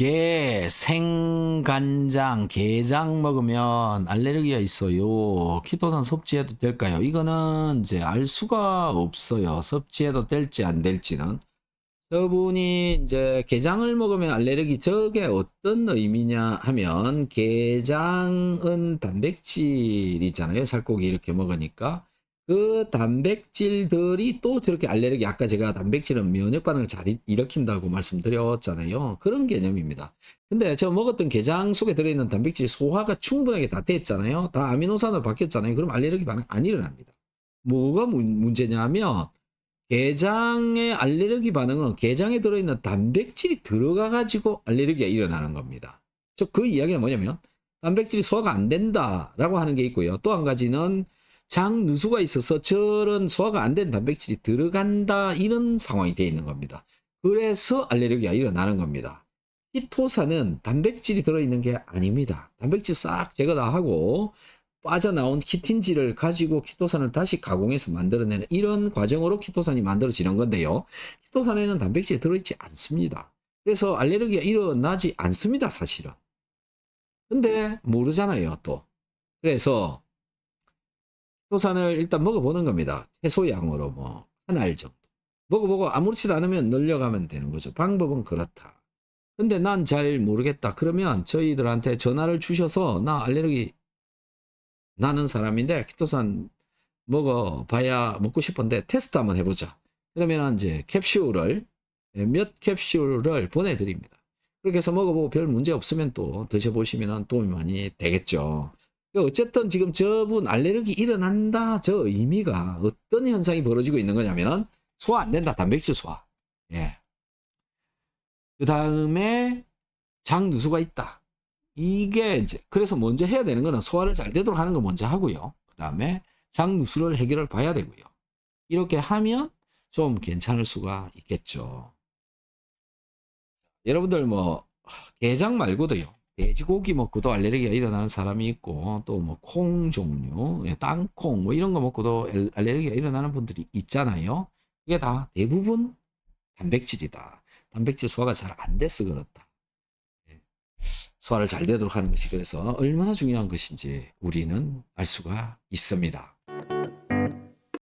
게, 생간장, 게장 먹으면 알레르기가 있어요. 키토산 섭취해도 될까요? 이거는 이제 알 수가 없어요. 섭취해도 될지 안 될지는. 저분이 이제 게장을 먹으면 알레르기 저게 어떤 의미냐 하면 게장은 단백질이잖아요. 살코기 이렇게 먹으니까 그 단백질들이 또 저렇게 알레르기 아까 제가 단백질은 면역 반응을 잘 일- 일으킨다고 말씀드렸잖아요. 그런 개념입니다. 근데 저 먹었던 게장 속에 들어있는 단백질 소화가 충분하게 다 됐잖아요. 다 아미노산으로 바뀌었잖아요. 그럼 알레르기 반응 안 일어납니다. 뭐가 문- 문제냐면 게장의 알레르기 반응은 게장에 들어있는 단백질이 들어가 가지고 알레르기가 일어나는 겁니다. 저 그 이야기는 뭐냐면 단백질이 소화가 안 된다라고 하는 게 있고요. 또 한 가지는 장 누수가 있어서 저런 소화가 안 된 단백질이 들어간다 이런 상황이 되어 있는 겁니다. 그래서 알레르기가 일어나는 겁니다. 키토산은 단백질이 들어있는 게 아닙니다. 단백질 싹 제거 다 하고 빠져나온 키틴질을 가지고 키토산을 다시 가공해서 만들어내는 이런 과정으로 키토산이 만들어지는 건데요. 키토산에는 단백질이 들어있지 않습니다. 그래서 알레르기가 일어나지 않습니다, 사실은. 근데 모르잖아요, 또. 그래서 키토산을 일단 먹어보는 겁니다. 최소량으로 뭐 한 알 정도. 먹어보고 아무렇지도 않으면 늘려가면 되는 거죠. 방법은 그렇다. 근데 난 잘 모르겠다. 그러면 저희들한테 전화를 주셔서 나 알레르기 나는 사람인데 키토산 먹어봐야 먹고 싶은데 테스트 한번 해보자. 그러면 이제 캡슐을 예, 몇 캡슐을 보내드립니다. 그렇게 해서 먹어보고 별 문제 없으면 또 드셔보시면 도움이 많이 되겠죠. 어쨌든 지금 저분 알레르기 일어난다 저 의미가 어떤 현상이 벌어지고 있는 거냐면은 소화 안 된다 단백질 소화. 예. 그 다음에 장 누수가 있다. 이게 이제 그래서 먼저 해야 되는 거는 소화를 잘 되도록 하는 거 먼저 하고요. 그 다음에 장 누수를 해결을 봐야 되고요. 이렇게 하면 좀 괜찮을 수가 있겠죠. 여러분들 뭐 게장 말고도요. 돼지고기 먹고도 알레르기가 일어나는 사람이 있고 또 뭐 콩 종류, 예, 땅콩 뭐 이런 거 먹고도 알- 알레르기가 일어나는 분들이 있잖아요. 그게 다 대부분 단백질이다. 단백질 소화가 잘 안 돼서 그렇다. 예. 소화를 잘 되도록 하는 것이 그래서 얼마나 중요한 것인지 우리는 알 수가 있습니다.